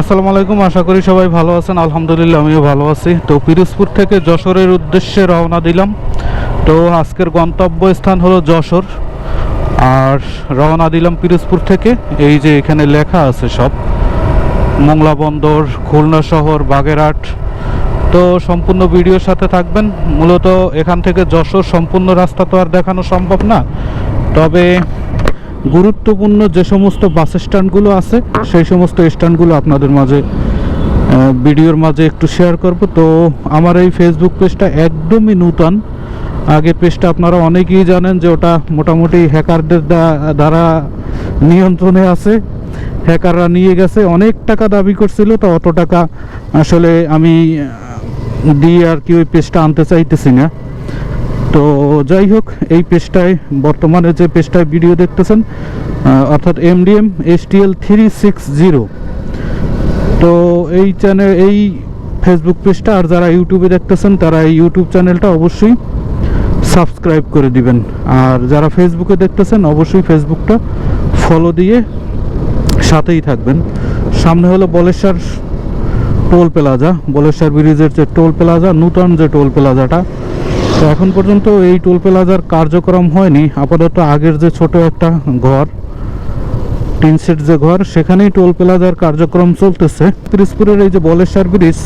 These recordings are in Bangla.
আসসালামু আলাইকুম, আশা করি সবাই ভালো আছেন। আলহামদুলিল্লাহ, আমিও ভালো আছি। তো পিরোজপুর থেকে যশোরের উদ্দেশ্যে রওনা দিলাম। তো আজকের গন্তব্য স্থান হলো যশোর। আর রওনা দিলাম পিরোজপুর থেকে। এই যে এখানে লেখা আছে সব। মোংলা বন্দর, খুলনা শহর, বাগেরহাট। তো সম্পূর্ণ ভিডিওর সাথে থাকবেন। মূলত এখান থেকে যশোর সম্পূর্ণ রাস্তা তো আর দেখানো সম্ভব না। তবে গুরুত্বপূর্ণ যে সমস্ত বাস স্ট্যান্ডগুলো আছে, সেই সমস্ত স্ট্যান্ডগুলো আপনাদের মাঝে ভিডিওর মাঝে একটু শেয়ার করব। তো আমার এই ফেসবুক পেজটা একদমই নূতন। আগে পেজটা আপনারা অনেকেই জানেন যে ওটা মোটামুটি হ্যাকারদের দ্বারা নিয়ন্ত্রণে আছে। হ্যাকাররা নিয়ে গেছে, অনেক টাকা দাবি করছিল, তো অত টাকা আসলে আমি দিয়ে আর কি ওই পেজটা আনতে চাইতেছি না। তো যাই হোক, এই পেজটায় বর্তমানে যে পেজটায় ভিডিও দেখতেছেন অর্থাৎ MDM STL three six zero তো এই চ্যানেল এই ফেসবুক পেজটা আর যারা ইউটিউবে দেখতেছেন, তারা এই ইউটিউব চ্যানেলটা অবশ্যই সাবস্ক্রাইব করে দিবেন। আর যারা ফেসবুকে দেখতেছেন, অবশ্যই ফেসবুকটা ফলো দিয়ে সাথেই থাকবেন। সামনে হলো বলেশ্বর টোল প্লাজা বলেশ্বর ব্রিজের যে টোল প্লাজা নূতন যে টোল প্লাজাটা তো এখন পর্যন্ত এই টোল প্লাজার কার্যক্রম হয়নি। আপাতত আগের যে ছোট একটা ঘর, টিন সেট যে ঘর, সেখানেই টোল প্লাজার কার্যক্রম চলতেছে। পিরোজপুরের এই যে বলেশ্বর ব্রিজ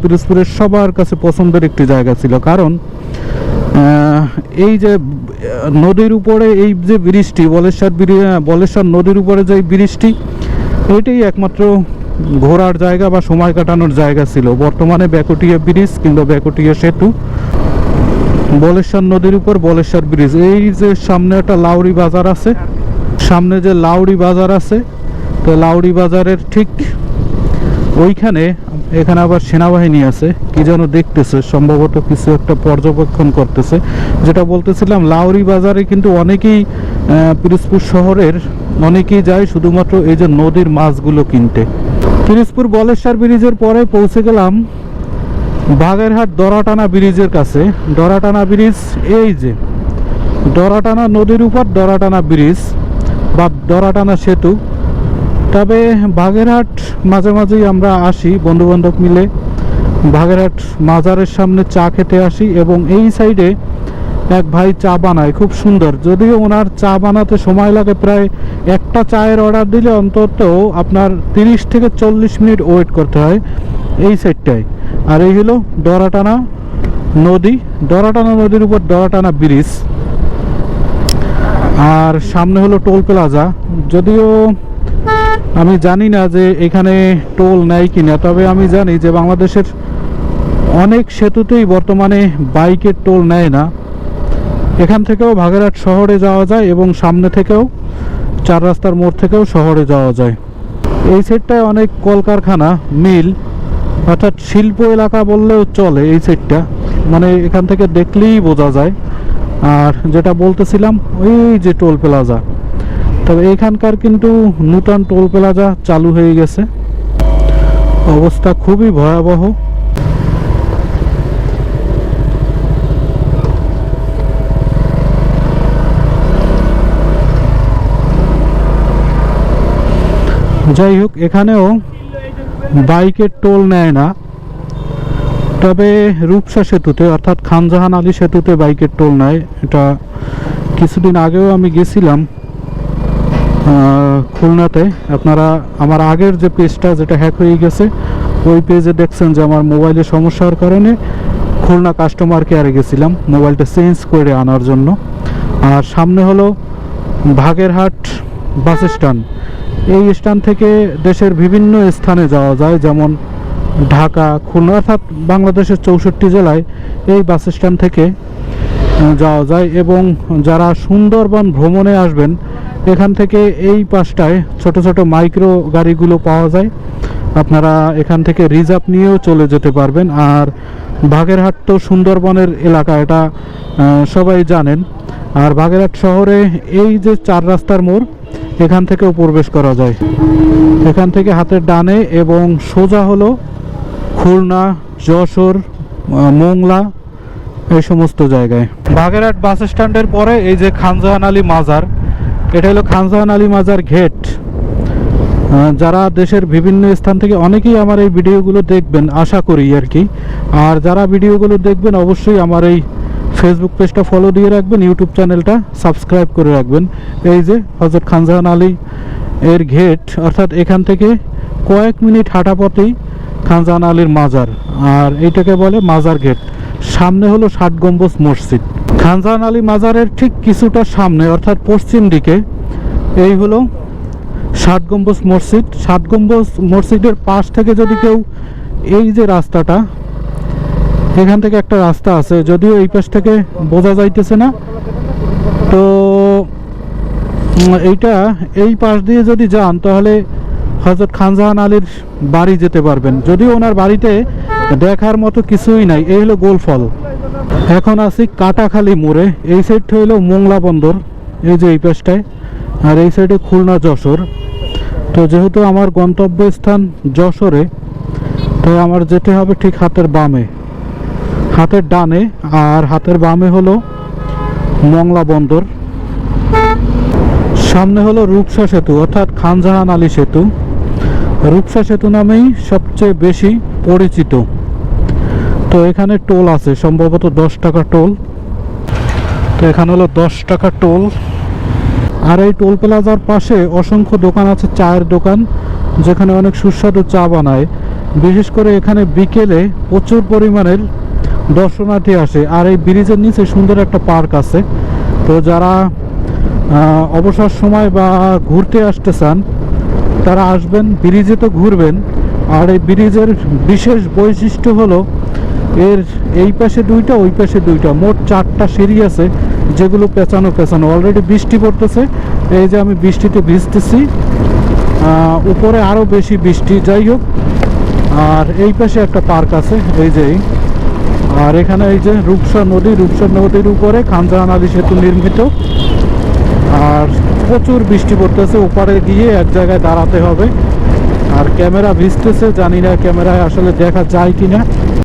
পিরোজপুরের সবার কাছে পছন্দের একটি জায়গা ছিল। কারণ এই যে নদীর উপরে এই যে ব্রিজটি, বলেশ্বর বলেশ্বর নদীর উপরে যে ব্রিজটি, এটাই একমাত্র ঘোরার জায়গা বা সময় কাটানোর জায়গা ছিল। বর্তমানে ব্যাকটিয়া ব্রিজ কিংবা ব্যাকটিয়া সেতু বলেশ্বর নদীর উপর বলেশ্বর ব্রিজ এই যে সামনে একটা লাউড়ি বাজার আছে, সামনে যে লাউড়ি বাজার আছে, তো লাউড়ি বাজারের ঠিক ওইখানে এখানে আবার সেনাবাহিনী আছে। কি যেন দেখতেছে, সম্ভবত কিছু একটা পর্যবেক্ষণ করতেছে। যেটা বলতেছিলাম, লাউরি বাজারে কিন্তু অনেকেই পিরোজপুর শহরের অনেকেই যায় শুধুমাত্র এই যে নদীর মাছগুলো কিনতে। পিরোজপুর বলেশ্বর ব্রিজের পরে পৌঁছে গেলাম বাগেরহাট দরাটানা ব্রিজের কাছে। দরাটানা ব্রিজ এই যে। দরাটানা নদীর উপর দরাটানা ব্রিজ বা দরাটানা সেতু। তবে বাগেরহাট মাঝে মাঝেই আমরা আসি বন্ধু বান্ধব মিলে। বাগেরহাট মাজারের সামনে চা খেতে আসি এবং এই সাইডে এক ভাই চা বানায়, খুব সুন্দর। যদিও ওনার চা বানাতে সময় লাগে প্রায় একটা চায়ের অর্ডার দিলে অন্তত আপনার তিরিশ থেকে চল্লিশ মিনিট ওয়েট করতে হয়। এই সাইডটায় আর এই হলো দরাটানা নদী। দরাটানা নদীর উপর দরাটানা ব্রিজ। আর সামনে হলো টোল প্লাজা। যদিও আমি জানি না যে এখানে টোল নেয় কিনা, তবে আমি জানি যে বাংলাদেশের অনেক সেতুতেই বর্তমানে বাইকের টোল নেয় না। এখান থেকেও ভাগেরহাট শহরে যাওয়া যায় এবং সামনে থেকেও চার রাস্তার মোড় থেকেও শহরে যাওয়া যায়। এই সাইডটায় অনেক কলকারখানা, মিল অর্থাৎ শিল্প এলাকা বললেও চলে এই সাইডটা মানে এখান থেকে দেখলেই বোঝা যায়। আর যেটা বলতেছিলাম, ওই যে টোল প্লাজা। তবে এখানকার কিন্তু নূতন টোল প্লাজা চালু হয়ে গেছে। অবস্থা খুবই ভয়াবহ। যাই হোক, এখানেও বাইকের টোল নেয় না। তবে রূপসা সেতুতে, অর্থাৎ খানজাহান আলী সেতুতে বাইকের টোল নেয়। এটা কিছুদিন আগেও আমি গেছিলাম খুলনাতে। আপনারা, আমার আগের যে পেজটা যেটা হ্যাক হয়ে গেছে, ওই পেজে দেখছেন যে আমার মোবাইলের সমস্যার কারণে খুলনা কাস্টমার কেয়ারে গেছিলাম, মোবাইলটা চেঞ্জ করে আনার জন্য। আর সামনে হলো ভাগেরহাট বাস স্ট্যান্ড এই স্ট্যান্ড থেকে দেশের বিভিন্ন স্থানে যাওয়া যায়, যেমন ঢাকা, খুলনা, অর্থাৎ বাংলাদেশের চৌষট্টি জেলায় এই বাস স্ট্যান্ড থেকে যাওয়া যায় এবং যারা সুন্দরবন ভ্রমণে আসবেন, এখান থেকে এই পাশটায় ছোট ছোট মাইক্রো গাড়িগুলো পাওয়া যায়। আপনারা এখান থেকে রিজার্ভ নিয়েও চলে যেতে পারবেন। আর বাগেরহাট তো সুন্দরবনের এলাকা, এটা সবাই জানেন। আর বাগেরহাট শহরে এই যে চার রাস্তার মোড়, এখান থেকেও প্রবেশ করা যায়। এখান থেকে হাতের ডানে এবং সোজা হলো খুলনা, যশোর মোংলা, এই সমস্ত জায়গায়। বাগেরহাট বাস স্ট্যান্ডের পরে এই যে খানজাহান আলী মাজার, এটা হলো খানজাহান আলী মাজার ঘেট। যারা দেশের বিভিন্ন স্থান থেকে অনেকেই আমার এই ভিডিওগুলো দেখবেন, আশা করি আর কি। আর যারা ভিডিওগুলো দেখবেন, অবশ্যই আমার এই ফেসবুক পেজটা ফলো দিয়ে রাখবেন ইউটিউব চ্যানেলটা সাবস্ক্রাইব করে রাখবেন। এই যে হজরত খানজাহান আলী এর ঘেট অর্থাৎ এখান থেকে কয়েক মিনিট হাঁটা পথেই খানজাহান আলীর মাজার, আর এইটাকে বলে মাজার ঘেট সামনে হলো ষাট গম্বুজ মসজিদ। খানজাহান আলী মাজারের ঠিক কিছুটা সামনে, অর্থাৎ পশ্চিম দিকে, এই হলো ষাট গম্বুজ মসজিদ। ষাট গম্বুজ মসজিদের পাশ থেকে যদি কেউ এই যে রাস্তাটা এখান থেকে একটা রাস্তা আছে, যদিও এই পাশ থেকে বোঝা যাইতেছে না। তো এইটা এই পাশ দিয়ে যদি যান, তাহলে হজরত খানজাহান আলীর বাড়ি যেতে পারবেন। যদিও ওনার বাড়িতে দেখার মতো কিছুই নাই, এই হলো গোলফল এখন আছি কাটাখালী মোড়ে, এই সাইডটা হলো মোংলা বন্দর, এই যে এই পাশটায়, আর এই সাইডে খুলনা যশোর। তো যেহেতু আমার গন্তব্যস্থান যশোরে, তো আমার যেতে হবে ঠিক হাতের বামে। হাতের ডানে আর হাতের বামে হলো মংলা বন্দর। সামনে হলো রূপসা সেতু, অর্থাৎ খানজাহান আলী সেতু। রূপসা সেতু নামেই সবচেয়ে বেশি পরিচিত। তো এখানে টোল আছে, সম্ভবত দশ টাকা টোল। তো এখানে হলো দশ টাকা টোল। আর এই টোল প্লাজার পাশে অসংখ্য দোকান আছে, চায়ের দোকান, যেখানে অনেক সুস্বাদু চা বানায়। বিশেষ করে এখানে বিকেলে প্রচুর পরিমাণের দর্শনার্থী আসে। আর এই ব্রিজের নিচে সুন্দর একটা পার্ক আছে। তো যারা অবসর সময় বা ঘুরতে আসতে চান, তারা আসবেন, ব্রিজে তো ঘুরবেন। আর এই ব্রিজের বিশেষ বৈশিষ্ট্য হলো, এর এই পাশে দুইটা, ওই পাশে দুইটা। মোট চারটা সিঁড়ি আছে, যেগুলো পেঁচানো পেঁচানো অলরেডি বৃষ্টি পড়তেছে। এই যে আমি বৃষ্টিতে ভিজতেছি উপরে আরও বেশি বৃষ্টি। যাই হোক, আর এই পাশে একটা পার্ক আছে, এই যে। আর এখানে এই যে রূপসা নদী, রূপসা নদীর উপরে খানজাহান আলী সেতু নির্মিত। আর প্রচুর বৃষ্টি পড়তেছে, ওপারে গিয়ে এক জায়গায় দাঁড়াতে হবে। আর ক্যামেরা ভিজতেছে, জানি না ক্যামেরায় আসলে দেখা যায় কি না